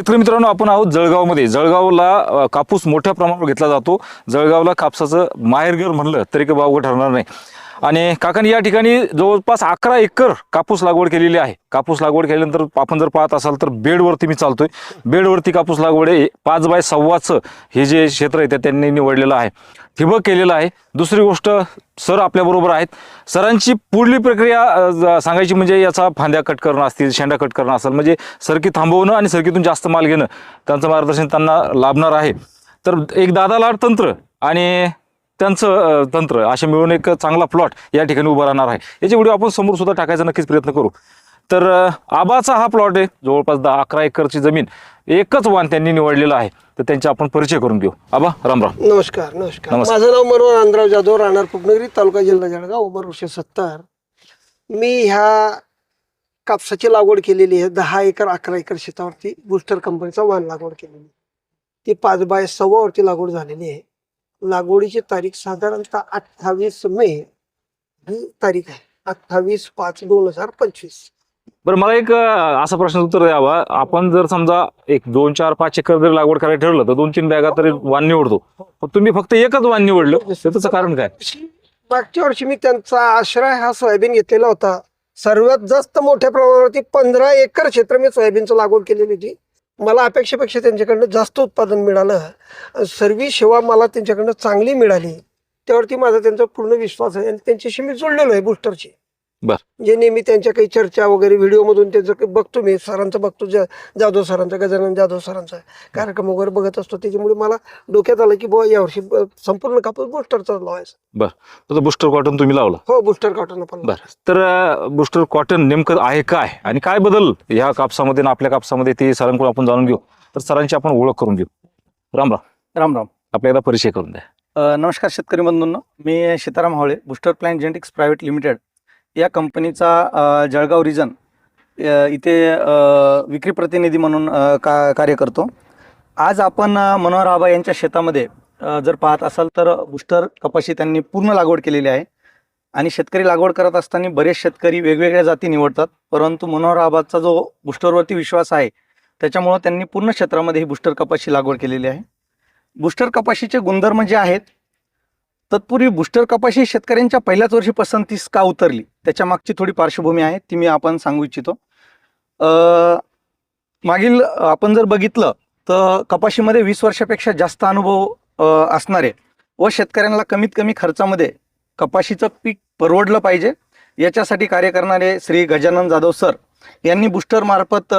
शेतकरी मित्रांनो आपण आहोत जळगावमध्ये. जळगावला कापूस मोठ्या प्रमाणावर घेतला जातो. जळगावला कापसाचं माहेरघर म्हणलं तरी काही वावगं ठरणार नाही. आणि काकांनी या ठिकाणी जवळपास अकरा एकर कापूस लागवड केलेली आहे. कापूस लागवड केल्यानंतर आपण जर पाहत असाल तर बेडवरती मी चालतोय. बेडवरती कापूस लागवड आहे पाच बाय सव्वाचं हे जे क्षेत्र आहे ते त्यांनी निवडलेलं आहे. ठिबक केलेलं आहे. दुसरी गोष्ट सर आपल्याबरोबर आहेत. सरांची पुढली प्रक्रिया सांगायची म्हणजे याचा फांद्या कट करणं असतील शेंडा कट करणं असेल म्हणजे सरकी थांबवणं आणि सरकीतून जास्त माल घेणं त्यांचं मार्गदर्शन त्यांना लाभणार आहे. तर एक दादा लाड तंत्र आणि त्यांचं तंत्र असे मिळून एक चांगला प्लॉट या ठिकाणी उभा राहणार आहे. याचे व्हिडिओ आपण समोर सुद्धा टाकायचा नक्कीच प्रयत्न करू. तर आबाचा हा प्लॉट आहे. जवळपास दहा अकरा एकरची जमीन एकच वाण त्यांनी निवडलेलं आहे. तर त्यांचे आपण परिचय करून घेऊ आबा रामराम नमस्कार नमस्कार. नमस्कार. माझं नाव मनोहर आंध्राव जाधव राहणार उपनगरी तालुका जिल्हा जळगाव उमर वर्ष सत्तर. मी ह्या कापसाची लागवड केलेली आहे. दहा एकर अकरा एकर शेतावरती बुस्टर कंपनीचा वाण लागवड केलेली ती पाच बाय सव्वावरती लागवड झालेली आहे. लागवडीची तारीख साधारणतः अठ्ठावीस मे ही तारीख आहे. अठ्ठावीस पाच दोन हजार पंचवीस. बरं मला एक अ, असा प्रश्न उत्तर द्यावा. आपण जर समजा एक दोन चार पाच एकर जर लागवड करायला ठरवलं तर दोन तीन बॅगा तरी वाण निवडतो. पण तुम्ही फक्त एकच वाण निवडलं त्याचं कारण काय? मागच्या वर्षी मी त्यांचा आश्रय हा सोयाबीन घेतलेला होता. सर्वात जास्त मोठ्या प्रमाणावरती पंधरा एकर क्षेत्र मी सोयाबीनचं लागवड केलेली होती. मला अपेक्षेपेक्षा त्यांच्याकडनं जास्त उत्पादन मिळालं. सर्व सेवा मला त्यांच्याकडनं चांगली मिळाली. त्यावरती माझा त्यांचा पूर्ण विश्वास आहे आणि त्यांच्याशी मी जोडलेलो आहे बूस्टरची बर. जे नेहमी त्यांच्या काही चर्चा वगैरे व्हिडिओ मधून त्यांचं बघतो मी. सरांचं बघतो जा- जाधव सरांचा गजानन जाधव सरांचा. कार्यक्रम वगैरे बघत असतो. त्याच्यामुळे मला डोक्यात आलं की बुवा यावर्षी संपूर्ण कापूस बुस्टरचा लावायचा. तर बुस्टर कॉटन तुम्ही लावला. हो बुस्टर कॉटन आपण बरं. तर बुस्टर कॉटन नेमकं आहे काय? आणि काय बदल ह्या कापसामध्ये आणि आपल्या कापसामध्ये ते सरांकडून आपण जाणून घेऊ. तर सरांची आपण ओळख करून घेऊ. राम राम. राम राम. आपल्याला एकदा परिचय करून द्या. नमस्कार शेतकरी बंधूंनो. मी Sitaram Havale booster plan genetics private limited या कंपनीचा जळगाव रिजन इथे विक्री प्रतिनिधी म्हणून का कार्य करतो. आज आपण मनोहर आबा यांच्या शेतामध्ये जर पाहत असाल तर बुस्टर कपाशी त्यांनी पूर्ण लागवड केलेली आहे. आणि शेतकरी लागवड करत असताना बरेच शेतकरी वेगवेगळ्या जाती निवडतात. परंतु मनोहर आबाचा जो बुस्टरवरती विश्वास आहे त्याच्यामुळं त्यांनी पूर्ण क्षेत्रामध्ये ही बुस्टर कपाशी लागवड केलेली आहे. बुस्टर कपाशीचे गुणधर्म जे आहेत तत्पूर्वी बुस्टर कपाशी शेतकऱ्यांच्या पहिल्याच वर्षी पसंतीस का उतरली? त्याच्या मागची थोडी पार्श्वभूमी आहे ती मी आपण सांगू इच्छितो. मागील आपण जर बघितलं तर कपाशीमध्ये वीस वर्षापेक्षा जास्त अनुभव असणारे व शेतकऱ्यांना कमीत कमी खर्चामध्ये कपाशीचं पीक परवडलं पाहिजे. याच्यासाठी कार्य करणारे श्री गजानन जाधव सर यांनी बुस्टर मार्फत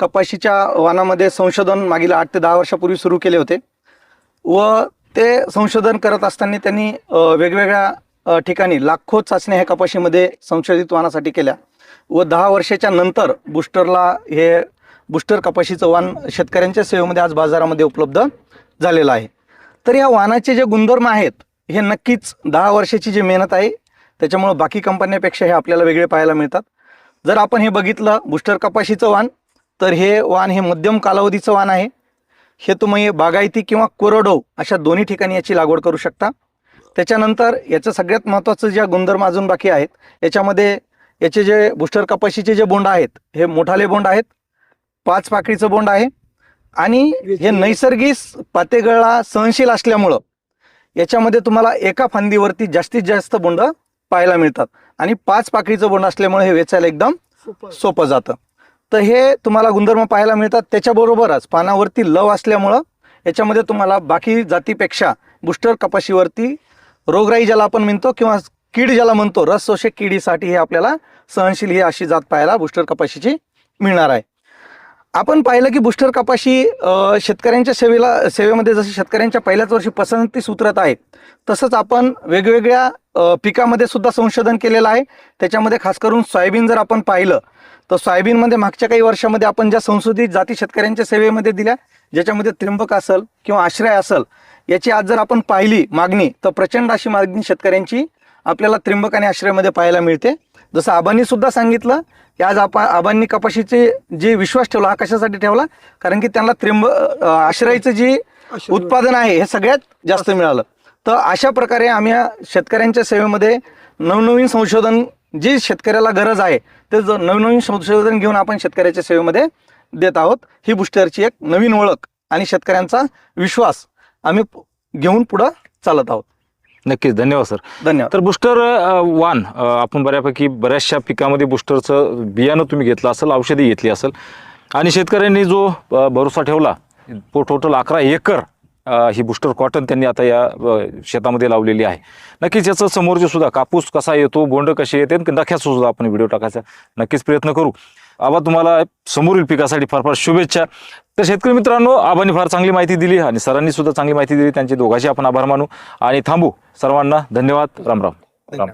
कपाशीच्या वानामध्ये संशोधन मागील आठ ते दहा वर्षापूर्वी सुरू केले होते. व ते संशोधन करत असताना त्यांनी वेगवेगळ्या ठिकाणी लाखो चाचण्या ह्या कपाशीमध्ये संशोधित वाणासाठी केल्या व दहा वर्षाच्या नंतर बुस्टरला हे बुस्टर कपाशीचं वाण शेतकऱ्यांच्या सेवेमध्ये आज बाजारामध्ये उपलब्ध झालेलं आहे. तर या वाहनाचे जे गुणधर्म आहेत हे नक्कीच दहा वर्षाची जी मेहनत आहे त्याच्यामुळं बाकी कंपन्यापेक्षा हे आपल्याला वेगळे पाहायला मिळतात. जर आपण हे बघितलं बुस्टर कपाशीचं वाण तर हे वाण हे मध्यम कालावधीचं वाण आहे. हे तुम्ही बागायती किंवा कोरडो अशा दोन्ही ठिकाणी याची लागवड करू शकता. त्याच्यानंतर याचं सगळ्यात महत्त्वाचं ज्या गुणधर्म अजून बाकी आहेत याच्यामध्ये याचे जे बुस्टर कपाशीचे जे बोंड आहेत हे मोठाले बोंड आहेत पाच पाकळीचं बोंड आहे आणि हे नैसर्गिक पातेगळा सहनशील असल्यामुळं याच्यामध्ये तुम्हाला एका फांदीवरती जास्तीत जास्त बोंड पाहायला मिळतात. आणि पाच पाकळीचं बोंड असल्यामुळे हे वेचायला एकदम सोपं जातं. तर हे तुम्हाला गुणधर्म पाहायला मिळतात. त्याच्याबरोबरच पानावरती लव असल्यामुळं याच्यामध्ये तुम्हाला बाकी जातीपेक्षा बुस्टर कपाशीवरती रोगराई ज्याला आपण म्हणतो किंवा कीड ज्याला म्हणतो रस शोषक किडीसाठी हे आपल्याला सहनशील ही अशी जात पाहायला बुस्टर कपाशीची मिळणार आहे. आपण पाहिलं की बुस्टर कपाशी शेतकऱ्यांच्या सेवेला सेवेमध्ये जसं शेतकऱ्यांच्या पहिल्याच वर्षी पसंतीस उतरत आहे तसंच आपण वेगवेगळ्या पिकामध्ये सुद्धा संशोधन केलेलं आहे. त्याच्यामध्ये खास करून सोयाबीन जर आपण पाहिलं तर सोयाबीनमध्ये मागच्या काही वर्षामध्ये आपण ज्या संशोधित जाती शेतकऱ्यांच्या सेवेमध्ये दिल्या ज्याच्यामध्ये त्र्यंबक असेल किंवा आश्रय असेल याची आज जर आपण पाहिली मागणी तर प्रचंड अशी मागणी शेतकऱ्यांची आपल्याला त्र्यंबक आणि आश्रयमध्ये पाहायला मिळते. जसं आबांनी सुद्धा सांगितलं की आज आपण आबांनी कपाशीचे जे विश्वास ठेवला हा कशासाठी ठेवला कारण की त्यांना त्र्यंब अ, आश्रयचं जे उत्पादन आहे हे सगळ्यात जास्त मिळालं. तर अशा प्रकारे आम्ही या शेतकऱ्यांच्या सेवेमध्ये नवनवीन संशोधन जी शेतकऱ्याला गरज आहे ते ज- नवनवीन संशोधन घेऊन आपण शेतकऱ्याच्या सेवेमध्ये देत आहोत. ही बुस्टरची एक नवीन ओळख आणि शेतकऱ्यांचा विश्वास आम्ही घेऊन पुढं चालत आहोत. नक्कीच. धन्यवाद सर. धन्यवाद. तर बुस्टर वान आपण बऱ्यापैकी बऱ्याचशा पिकामध्ये बुस्टरचं बियाणं तुम्ही घेतलं असेल औषधी घेतली असेल. आणि शेतकऱ्यांनी जो भरोसा ठेवला टोटल अकरा एकर ही बुस्टर कॉटन त्यांनी आता या शेतामध्ये लावलेली आहे. नक्कीच याचं समोरचे सुद्धा कापूस कसा येतो बोंड कसे येते नख्याचा सुद्धा आपण व्हिडिओ टाकायचा नक्कीच प्रयत्न करू. आबा तुम्हाला समोरील पिकासाठी फार फार शुभेच्छा. तर शेतकरी मित्रांनो आबांनी फार चांगली माहिती दिली आणि सरांनी सुद्धा चांगली माहिती दिली. त्यांची दोघांची आपण आभार मानू. आणि थांबू. सर्वांना धन्यवाद. राम राम. राम